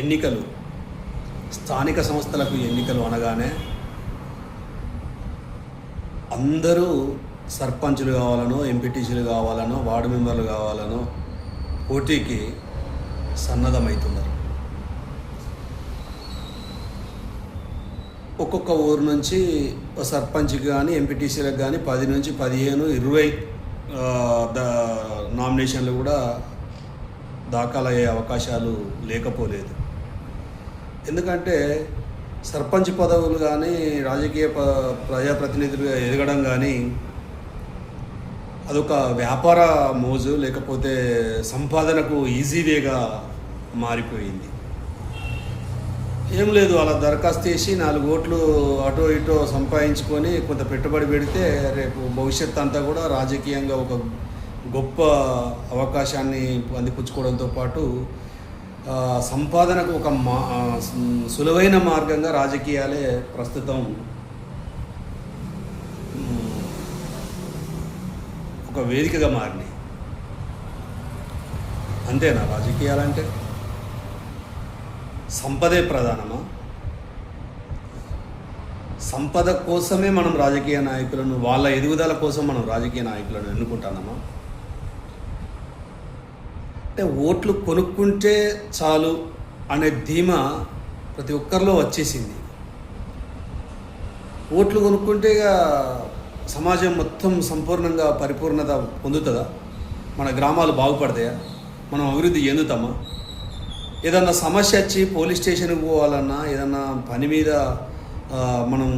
ఎన్నికలు. స్థానిక సంస్థలకు ఎన్నికలు అనగానే అందరూ సర్పంచులు కావాలనో ఎంపీటీసీలు కావాలనో వార్డు మెంబర్లు కావాలనో పోటీకి సన్నద్ధమవుతున్నారు. ఒక్కొక్క ఊరు నుంచి సర్పంచ్కి కానీ ఎంపీటీసీలకు కానీ పది నుంచి పదిహేను ఇరవై ద నామినేషన్లు కూడా దాఖలయ్యే అవకాశాలు లేకపోలేదు. ఎందుకంటే సర్పంచ్ పదవులు కానీ రాజకీయ ప ప్రజాప్రతినిధులుగా ఎదగడం కానీ అదొక వ్యాపార మోజు లేకపోతే సంపాదనకు ఈజీ వేగా మారిపోయింది. ఏం లేదు అలా దరఖాస్తు చేసి నాలుగు ఓట్లు అటో ఇటో సంపాదించుకొని కొంత పెట్టుబడి పెడితే రేపు భవిష్యత్ అంతా కూడా రాజకీయంగా ఒక గొప్ప అవకాశాన్ని అందిపుచ్చుకోవడంతో పాటు సంపాదనకు ఒక మా సులువైన మార్గంగా రాజకీయాలే ప్రస్తుతం ఒక వేదికగా మారినాయి. అంతేనా రాజకీయాలంటే? సంపదే ప్రధానమా? సంపద కోసమే మనం రాజకీయ నాయకులను వాళ్ళ ఎదుగుదల కోసం మనం రాజకీయ నాయకులను ఎన్నుకుంటున్నామా అంటే ఓట్లు కొనుక్కుంటే చాలు అనే ధీమా ప్రతి ఒక్కరిలో వచ్చేసింది. ఓట్లు కొనుక్కుంటే ఇక సమాజం మొత్తం సంపూర్ణంగా పరిపూర్ణత పొందుతుందా? మన గ్రామాలు బాగుపడతాయా? మనం అభివృద్ధి చెందుతామా? ఏదన్నా సమస్య వచ్చి పోలీస్ స్టేషన్కి పోవాలన్నా ఏదన్నా పని మీద మనం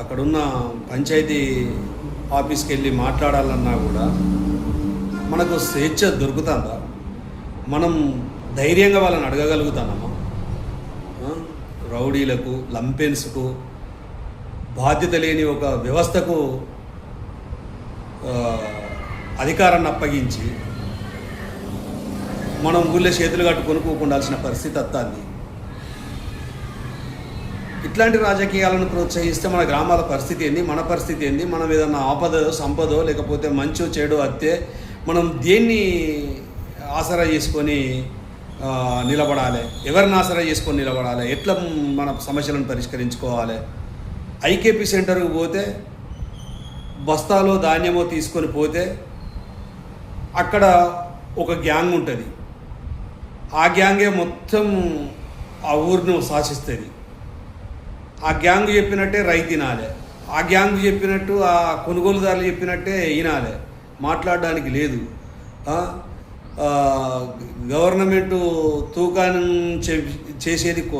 అక్కడున్న పంచాయతీ ఆఫీస్కి వెళ్ళి మాట్లాడాలన్నా కూడా మనకు స్వేచ్ఛ దొరుకుతుందా? మనం ధైర్యంగా వాళ్ళని అడగగలుగుతానమ్మా రౌడీలకు లంపెన్స్కు బాధ్యత లేని ఒక వ్యవస్థకు అధికారాన్ని అప్పగించి మనం ఊళ్ళో చేతులు కట్టుకొని కూకుండాల్సిన పరిస్థితి వస్తుంది ఇట్లాంటి రాజకీయాలను ప్రోత్సహిస్తే మన గ్రామాల పరిస్థితి ఏంది మన పరిస్థితి ఏంది? మనం ఏదన్నా ఆపద సంపదో లేకపోతే మంచో చెడు అత్తే మనం దేన్ని ఆసరా చేసుకొని నిలబడాలి. ఎవరిని ఆసరా చేసుకొని నిలబడాలి? ఎట్లా మన సమస్యలను పరిష్కరించుకోవాలి? ఐకేపీ సెంటర్కి పోతే బస్తాలో ధాన్యమో తీసుకొని పోతే అక్కడ ఒక గ్యాంగ్ ఉంటుంది. ఆ గ్యాంగే మొత్తం ఆ ఊరిని శాసిస్తుంది. ఆ గ్యాంగ్ చెప్పినట్టే రైతు తినాలి. ఆ గ్యాంగ్ చెప్పినట్టు ఆ కొనుగోలుదారులు చెప్పినట్టే వినాలి. మాట్లాడడానికి లేదు. గవర్నమెంటు తూకాన్ని చే- చేసేది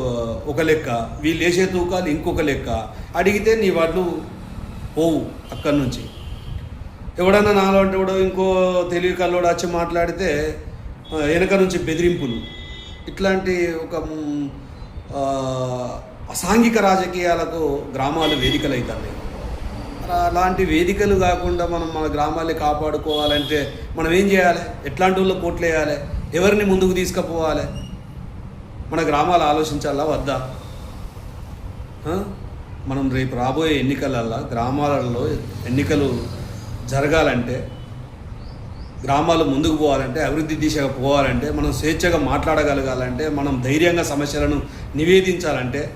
ఒక లెక్క. వీళ్ళు వేసే తూకాలు ఇంకొక లెక్క. అడిగితే నీ వాళ్ళు పోవు అక్కడి నుంచి. ఎవడన్నా నాలో అంటే కూడా ఇంకో తెలివి కల్లోడు వచ్చి మాట్లాడితే వెనక నుంచి బెదిరింపులు. ఇట్లాంటి ఒక అసాంఘిక రాజకీయాలకు గ్రామాలు వేదికలు అవుతున్నాయి అలాంటి వేదికలు కాకుండా మనం మన గ్రామాల్ని కాపాడుకోవాలంటే మనం ఏం చేయాలి? ఎట్లాంటి వాళ్ళు కోట్లు వేయాలి? ఎవరిని ముందుకు తీసుకుపోవాలి? మన గ్రామాలు ఆలోచించాలా? వద్దా? మనం రేపు రాబోయే ఎన్నికలల్లో గ్రామాలలో ఎన్నికలు జరగాలంటే గ్రామాలు ముందుకు పోవాలంటే అభివృద్ధి దిశగా పోవాలంటే మనం స్వేచ్ఛగా మాట్లాడగలగాలంటే మనం ధైర్యంగా సమస్యలను నివేదించాలంటే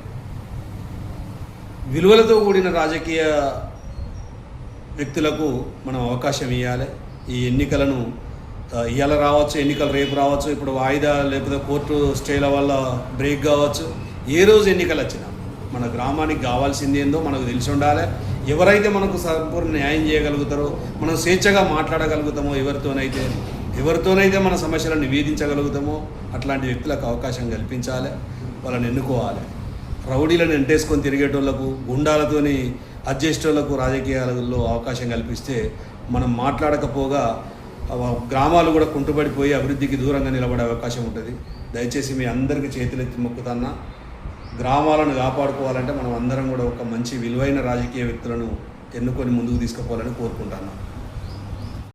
విలువలతో కూడిన రాజకీయ వ్యక్తులకు మనం అవకాశం ఇవ్వాలి ఈ ఎన్నికలను ఇవాళ రావచ్చు ఎన్నికలు రేపు రావచ్చు ఇప్పుడు వాయిదా లేకపోతే కోర్టు స్టేల వల్ల బ్రేక్ కావచ్చు. ఏ రోజు ఎన్నికలు వచ్చినా మన గ్రామానికి కావాల్సింది ఏందో మనకు తెలిసి ఉండాలి. ఎవరైతే మనకు సంపూర్ణ న్యాయం చేయగలుగుతారో మనం స్వేచ్ఛగా మాట్లాడగలుగుతామో ఎవరితోనైతే ఎవరితోనైతే మన సమస్యలను నివేదించగలుగుతామో అట్లాంటి వ్యక్తులకు అవకాశం కల్పించాలి. వాళ్ళని ఎన్నుకోవాలి. రౌడీలను ఎంటేసుకొని తిరిగేటోళ్ళకు గుండాలతోని అధ్యక్షులకు రాజకీయాలలో అవకాశం కల్పిస్తే మనం మాట్లాడకపోగా గ్రామాలు కూడా కుంటుపడిపోయి అభివృద్ధికి దూరంగా నిలబడే అవకాశం ఉంటుంది. దయచేసి మీ అందరికీ చేతులెత్తి మొక్కుతాన్నా. గ్రామాలను కాపాడుకోవాలంటే మనం అందరం కూడా ఒక మంచి విలువైన రాజకీయ వ్యక్తులను ఎన్నుకొని ముందుకు తీసుకుపోవాలని కోరుకుంటున్నాను